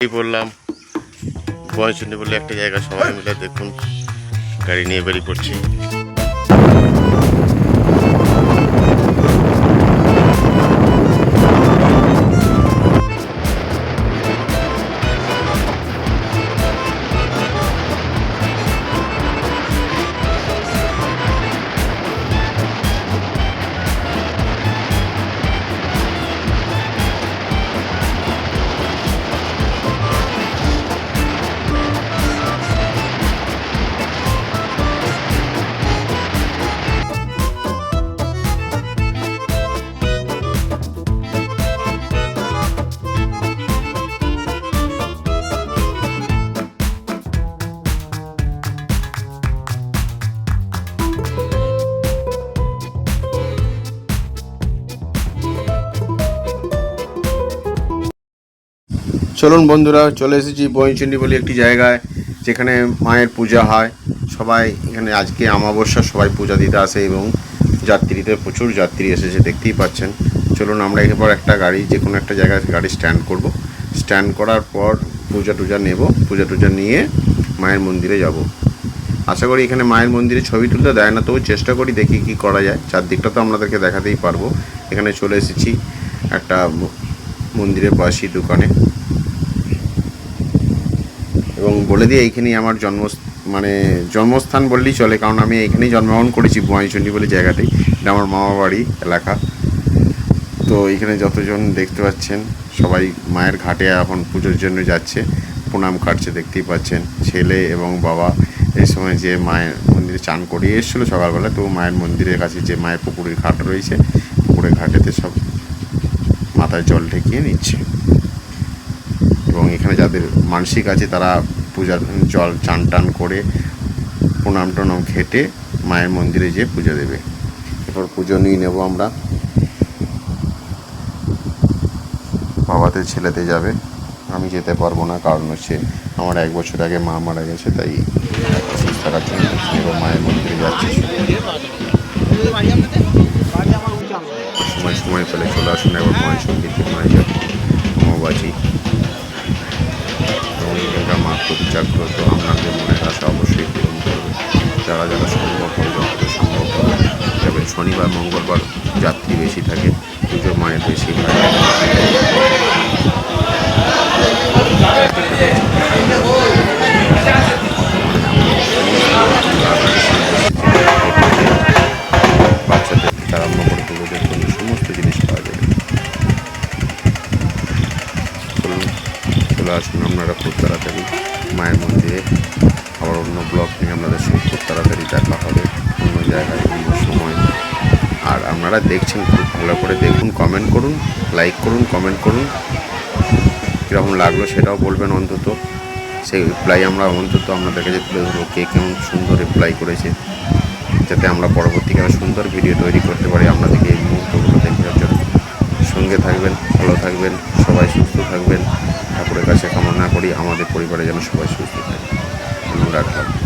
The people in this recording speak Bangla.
এই বললাম বয়সুন্নি বলে একটা জায়গা সবাই মিলে দেখুন গাড়ি নিয়ে বেরিয়ে পড়ছি। চলুন বন্ধুরা, চলে এসেছি বইচন্ডী বলে একটি জায়গায়, যেখানে মায়ের পূজা হয়। সবাই এখানে আজকে আমাবস্যা সবাই পূজা দিতে আসে এবং যাত্রীতে প্রচুর যাত্রী এসেছে, দেখতেই পাচ্ছেন। চলুন আমরা এরপর একটা গাড়ি, যে কোনো একটা জায়গায় গাড়ি স্ট্যান্ড করব। স্ট্যান্ড করার পর পূজা টুজা নেব, পূজা টুজা নিয়ে মায়ের মন্দিরে যাব। আশা করি এখানে মায়ের মন্দিরে ছবি তুলতে দেয় না তবু চেষ্টা করি দেখি কি করা যায়। চারদিকটা তো আপনাদেরকে দেখাতেই পারব। এখানে চলে এসেছি একটা মন্দিরের পাশি দোকানে। এবং বলে দিয়ে এইখানেই আমার জন্ম মানে জন্মস্থান বললেই চলে, কারণ আমি এইখানেই জন্মগ্রহণ করেছি বোয়াইচন্ডী বলে জায়গাটি এটা আমার মামা বাড়ি, এলাকা। তো এখানে যতজন দেখতে পাচ্ছেন, সবাই মায়ের ঘাটে এখন পুজোর জন্য যাচ্ছে, প্রণাম কাটছে, দেখতেই পাচ্ছেন, ছেলে এবং বাবা এই সময় যে মায়ের মন্দিরে চান করিয়ে এসেছিল সকালবেলা, তো মায়ের মন্দিরের কাছে যে মায়ের পুকুরের ঘাট রয়েছে, পুকুরের ঘাটেতে সব মাথায় জল ঠেকিয়ে নিচ্ছে। এবং এখানে যাদের মানসিক আছে তারা পূজার জল চান টান করে প্রণাম টনাম খেটে মায়ের মন্দিরে যেয়ে পুজো দেবে। এরপর পুজো নিয়ে নেব আমরা। বাবাতে ছেলেতে যাবে। আমি যেতে পারব না, কারণ হচ্ছে আমার এক বছর আগে মা মারা গেছে, তাই এবার মায়ের মন্দিরে যাচ্ছি। সময় সময় পেলে চলে আসুন, একবার মায়ের সংগীত মায়ের মৌবাজি জাগ্রত আপনাদের মনের আশা অবশ্যই পূরণ করবে। যারা যারা সম্ভব হবে যতটা সম্ভব হবে তবে শনিবার, মঙ্গলবার যাত্রী বেশি থাকে পুজো মায়ের বেশি হয়। বাচ্চাদের আরম্ভ করে পুজোদের জন্য সমস্ত জিনিস পাওয়া যাবে চলুন চলে আসুন আপনারা খুব তাড়াতাড়ি। মায়ের মন্দিরে আবার অন্য ব্লগ নিয়ে আপনাদের সঙ্গে খুব তাড়াতাড়ি দেখা হবে, অন্য জায়গায় অন্য সময়। আর আপনারা দেখছেন খুব ভালো করে দেখুন কমেন্ট করুন লাইক করুন কমেন্ট করুন। কীরকম লাগল সেটাও বলবেন অন্তত। সেই রিপ্লাই আমরা অন্তত আপনাদের কাছে তুলে ধরবো, কে কেমন সুন্দর রিপ্লাই করেছে, যাতে আমরা পরবর্তীকালে সুন্দর ভিডিও তৈরি করতে পারি, আপনাদেরকে এই মুহূর্তগুলো সঙ্গে থাকবেন, ভালো থাকবেন, সবাই সুস্থ থাকবেন। ঠাকুরের কাছে কামনা করি, আমাদের পরিবারে যেন সবাই সুস্থ থাকে। রাখলাম